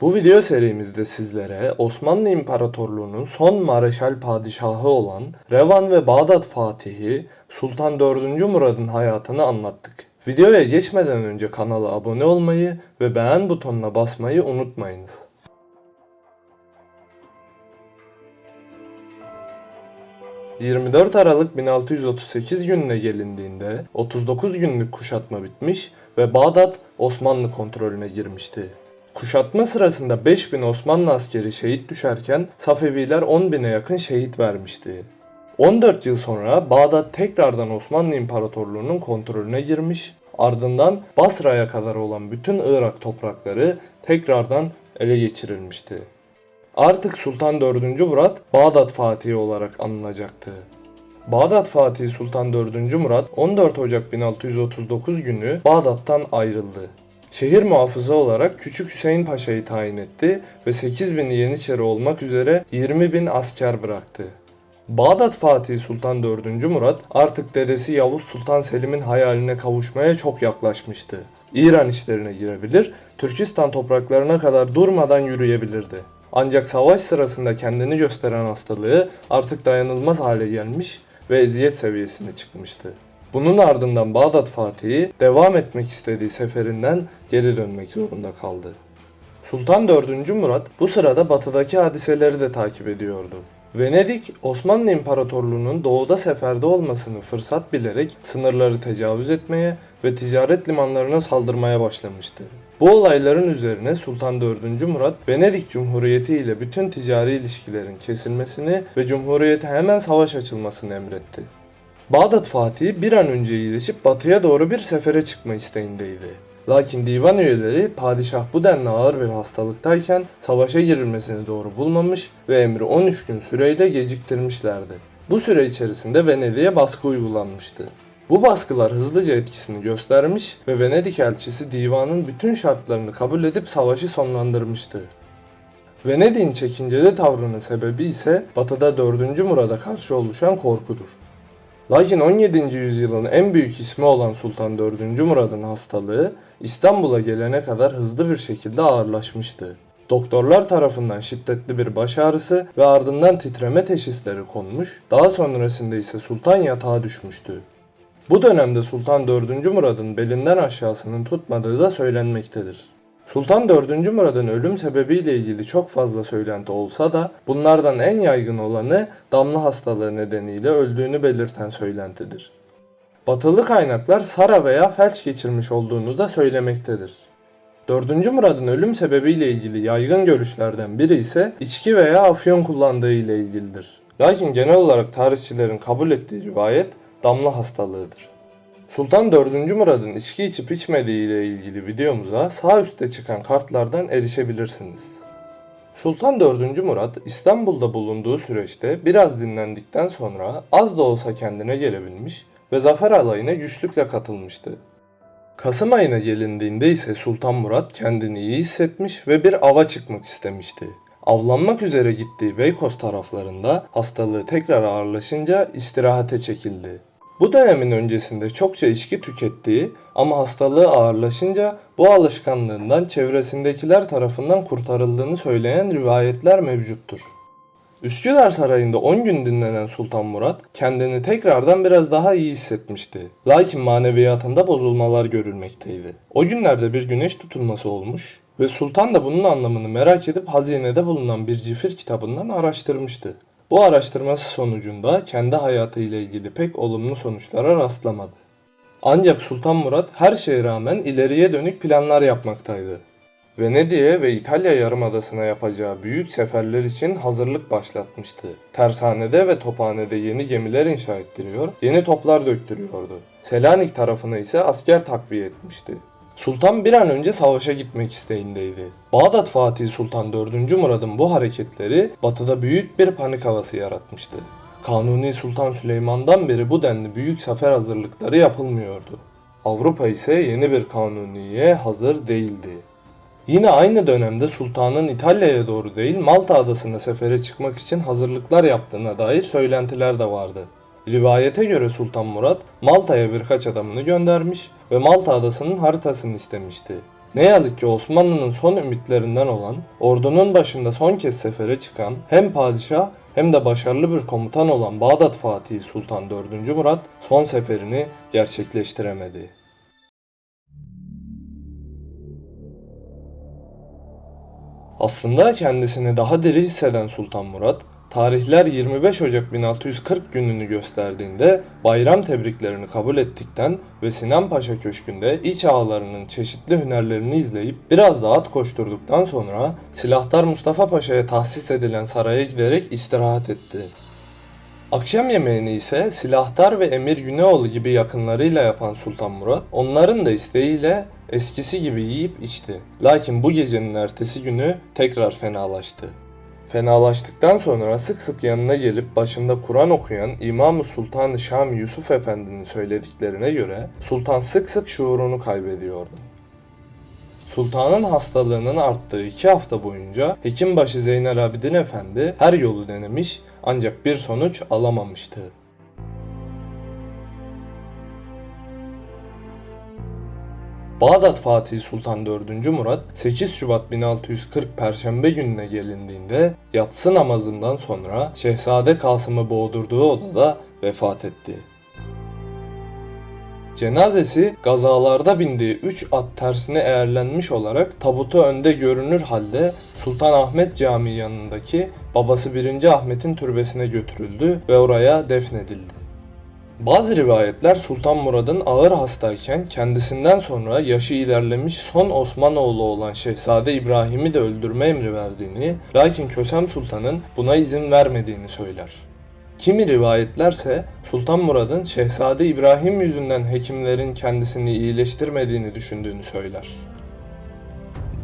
Bu video serimizde sizlere Osmanlı İmparatorluğu'nun son Mareşal Padişahı olan Revan ve Bağdat Fatihi Sultan 4. Murad'ın hayatını anlattık. Videoya geçmeden önce kanala abone olmayı ve beğen butonuna basmayı unutmayınız. ...24 Aralık 1638 gününe gelindiğinde 39 günlük kuşatma bitmiş ve Bağdat Osmanlı kontrolüne girmişti. Kuşatma sırasında 5000 Osmanlı askeri şehit düşerken Safeviler 10 bine yakın şehit vermişti. 14 yıl sonra Bağdat tekrardan Osmanlı İmparatorluğu'nun kontrolüne girmiş, ardından Basra'ya kadar olan bütün Irak toprakları tekrardan ele geçirilmişti. Artık Sultan 4. Murat Bağdat Fatihi olarak anılacaktı. Bağdat Fatihi Sultan 4. Murat 14 Ocak 1639 günü Bağdat'tan ayrıldı. Şehir muhafızı olarak Küçük Hüseyin Paşa'yı tayin etti ve 8 bin Yeniçeri olmak üzere 20 bin asker bıraktı. Bağdat Fatihi Sultan 4. Murat artık dedesi Yavuz Sultan Selim'in hayaline kavuşmaya çok yaklaşmıştı. İran işlerine girebilir, Türkistan topraklarına kadar durmadan yürüyebilirdi. Ancak savaş sırasında kendini gösteren hastalığı artık dayanılmaz hale gelmiş ve eziyet seviyesine çıkmıştı. Bunun ardından Bağdat Fatihi devam etmek istediği seferinden geri dönmek zorunda kaldı. Sultan 4. Murat bu sırada batıdaki hadiseleri de takip ediyordu. Venedik, Osmanlı İmparatorluğu'nun doğuda seferde olmasını fırsat bilerek sınırları tecavüz etmeye ve ticaret limanlarına saldırmaya başlamıştı. Bu olayların üzerine Sultan 4. Murat, Venedik Cumhuriyeti ile bütün ticari ilişkilerin kesilmesini ve Cumhuriyete hemen savaş açılmasını emretti. Bağdat Fatih bir an önce iyileşip batıya doğru bir sefere çıkma isteğindeydi. Lakin divan üyeleri padişah bu denli ağır bir hastalıktayken savaşa girilmesini doğru bulmamış ve emri 13 gün süreyle geciktirmişlerdi. Bu süre içerisinde Venedik'e baskı uygulanmıştı. Bu baskılar hızlıca etkisini göstermiş ve Venedik elçisi divanın bütün şartlarını kabul edip savaşı sonlandırmıştı. Venedik'in çekinceli tavrının sebebi ise batıda 4. Murad'a karşı oluşan korkudur. Lakin 17. yüzyılın en büyük ismi olan Sultan 4. Murad'ın hastalığı İstanbul'a gelene kadar hızlı bir şekilde ağırlaşmıştı. Doktorlar tarafından şiddetli bir baş ağrısı ve ardından titreme teşhisleri konmuş, daha sonrasında ise sultan yatağa düşmüştü. Bu dönemde Sultan 4. Murad'ın belinden aşağısının tutmadığı da söylenmektedir. Sultan 4. Murad'ın ölüm sebebiyle ilgili çok fazla söylenti olsa da bunlardan en yaygın olanı damla hastalığı nedeniyle öldüğünü belirten söylentidir. Batılı kaynaklar Sara veya felç geçirmiş olduğunu da söylemektedir. 4. Murad'ın ölüm sebebiyle ilgili yaygın görüşlerden biri ise içki veya afyon kullandığı ile ilgilidir. Lakin genel olarak tarihçilerin kabul ettiği rivayet damla hastalığıdır. Sultan 4. Murad'ın içki içip içmediği ile ilgili videomuza sağ üstte çıkan kartlardan erişebilirsiniz. Sultan 4. Murat İstanbul'da bulunduğu süreçte biraz dinlendikten sonra az da olsa kendine gelebilmiş ve zafer alayına güçlükle katılmıştı. Kasım ayına gelindiğinde ise Sultan Murat kendini iyi hissetmiş ve bir ava çıkmak istemişti. Avlanmak üzere gittiği Beykoz taraflarında hastalığı tekrar ağırlaşınca istirahate çekildi. Bu dönemin öncesinde çokça içki tükettiği ama hastalığı ağırlaşınca bu alışkanlığından çevresindekiler tarafından kurtarıldığını söyleyen rivayetler mevcuttur. Üsküdar Sarayı'nda 10 gün dinlenen Sultan Murat kendini tekrardan biraz daha iyi hissetmişti. Lakin maneviyatında bozulmalar görülmekteydi. O günlerde bir güneş tutulması olmuş ve Sultan da bunun anlamını merak edip hazinede bulunan bir cifir kitabından araştırmıştı. Bu araştırması sonucunda kendi hayatı ile ilgili pek olumlu sonuçlara rastlamadı. Ancak Sultan Murat her şeye rağmen ileriye dönük planlar yapmaktaydı. Venedik'e ve İtalya Yarımadası'na yapacağı büyük seferler için hazırlık başlatmıştı. Tersanede ve tophanede yeni gemiler inşa ettiriyor, yeni toplar döktürüyordu. Selanik tarafına ise asker takviye etmişti. Sultan bir an önce savaşa gitmek isteğindeydi. Bağdat Fatih Sultan 4. Murad'ın bu hareketleri batıda büyük bir panik havası yaratmıştı. Kanuni Sultan Süleyman'dan beri bu denli büyük zafer hazırlıkları yapılmıyordu. Avrupa ise yeni bir kanuniye hazır değildi. Yine aynı dönemde sultanın İtalya'ya doğru değil Malta adasına sefere çıkmak için hazırlıklar yaptığına dair söylentiler de vardı. Rivayete göre Sultan Murat Malta'ya birkaç adamını göndermiş ve Malta adasının haritasını istemişti. Ne yazık ki Osmanlı'nın son ümitlerinden olan, ordunun başında son kez sefere çıkan hem padişah hem de başarılı bir komutan olan Bağdat Fatihi Sultan 4. Murat son seferini gerçekleştiremedi. Aslında kendisini daha diri hisseden Sultan Murat, tarihler 25 Ocak 1640 gününü gösterdiğinde bayram tebriklerini kabul ettikten ve Sinan Paşa Köşkü'nde iç ağalarının çeşitli hünerlerini izleyip biraz da at koşturduktan sonra silahtar Mustafa Paşa'ya tahsis edilen saraya giderek istirahat etti. Akşam yemeğini ise silahtar ve Emir Güneoğlu gibi yakınlarıyla yapan Sultan Murat, onların da isteğiyle eskisi gibi yiyip içti. Lakin bu gecenin ertesi günü tekrar fenalaştı. Fenalaştıktan sonra sık sık yanına gelip başında Kur'an okuyan İmam-ı Sultan-ı Şam Yusuf Efendi'nin söylediklerine göre Sultan sık sık şuurunu kaybediyordu. Sultanın hastalığının arttığı iki hafta boyunca Hekimbaşı Zeynel Abidin Efendi her yolu denemiş ancak bir sonuç alamamıştı. Bağdat Fatih Sultan 4. Murat 8 Şubat 1640 Perşembe gününe gelindiğinde yatsı namazından sonra Şehzade Kasım'ı boğdurduğu odada vefat etti. Cenazesi gazalarda bindiği 3 at tersine eğerlenmiş olarak tabutu önde görünür halde Sultan Ahmet Camii yanındaki babası 1. Ahmet'in türbesine götürüldü ve oraya defnedildi. Bazı rivayetler Sultan Murad'ın ağır hastayken kendisinden sonra yaşı ilerlemiş son Osmanoğlu olan Şehzade İbrahim'i de öldürme emri verdiğini, lakin Kösem Sultan'ın buna izin vermediğini söyler. Kimi rivayetlerse Sultan Murad'ın Şehzade İbrahim yüzünden hekimlerin kendisini iyileştirmediğini düşündüğünü söyler.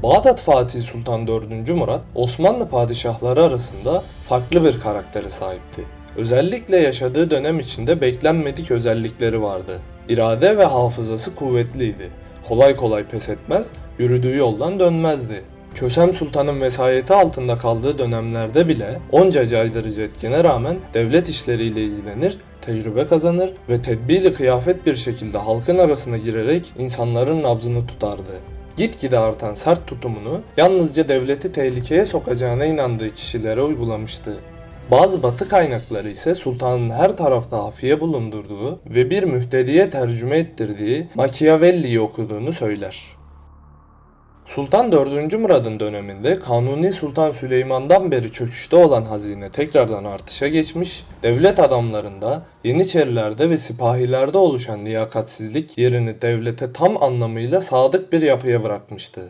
Bağdat Fatih Sultan 4. Murat, Osmanlı padişahları arasında farklı bir karaktere sahipti. Özellikle yaşadığı dönem içinde beklenmedik özellikleri vardı. İrade ve hafızası kuvvetliydi. Kolay kolay pes etmez, yürüdüğü yoldan dönmezdi. Kösem Sultan'ın vesayeti altında kaldığı dönemlerde bile onca caydırıcı etkene rağmen devlet işleriyle ilgilenir, tecrübe kazanır ve tedbirli kıyafet bir şekilde halkın arasına girerek insanların nabzını tutardı. Gitgide artan sert tutumunu yalnızca devleti tehlikeye sokacağına inandığı kişilere uygulamıştı. Bazı batı kaynakları ise sultanın her tarafta hafiye bulundurduğu ve bir mühtediye tercüme ettirdiği Machiavelli'yi okuduğunu söyler. Sultan 4. Murad'ın döneminde Kanuni Sultan Süleyman'dan beri çöküşte olan hazine tekrardan artışa geçmiş, devlet adamlarında, Yeniçerilerde ve sipahilerde oluşan liyakatsizlik yerini devlete tam anlamıyla sadık bir yapıya bırakmıştı.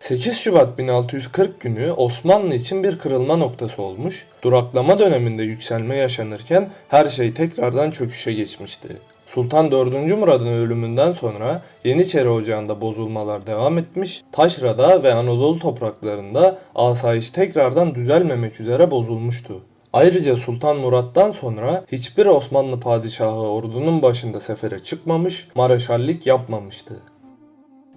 8 Şubat 1640 günü Osmanlı için bir kırılma noktası olmuş, duraklama döneminde yükselme yaşanırken her şey tekrardan çöküşe geçmişti. Sultan 4. Murad'ın ölümünden sonra Yeniçeri Ocağı'nda bozulmalar devam etmiş, Taşra'da ve Anadolu topraklarında asayiş tekrardan düzelmemek üzere bozulmuştu. Ayrıca Sultan Murat'tan sonra hiçbir Osmanlı padişahı ordunun başında sefere çıkmamış, mareşallik yapmamıştı.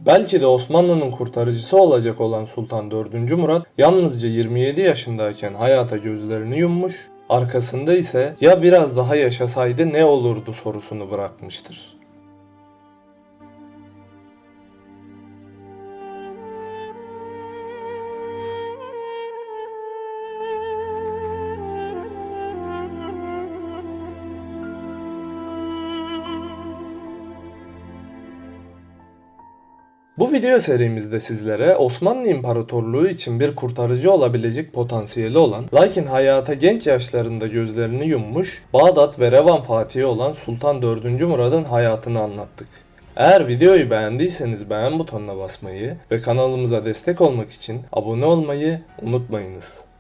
Belki de Osmanlı'nın kurtarıcısı olacak olan Sultan 4. Murat yalnızca 27 yaşındayken hayata gözlerini yummuş, arkasında ise ya biraz daha yaşasaydı ne olurdu sorusunu bırakmıştır. Bu video serimizde sizlere Osmanlı İmparatorluğu için bir kurtarıcı olabilecek potansiyeli olan, lakin hayata genç yaşlarında gözlerini yummuş, Bağdat ve Revan Fatihi olan Sultan 4. Murad'ın hayatını anlattık. Eğer videoyu beğendiyseniz beğen butonuna basmayı ve kanalımıza destek olmak için abone olmayı unutmayınız.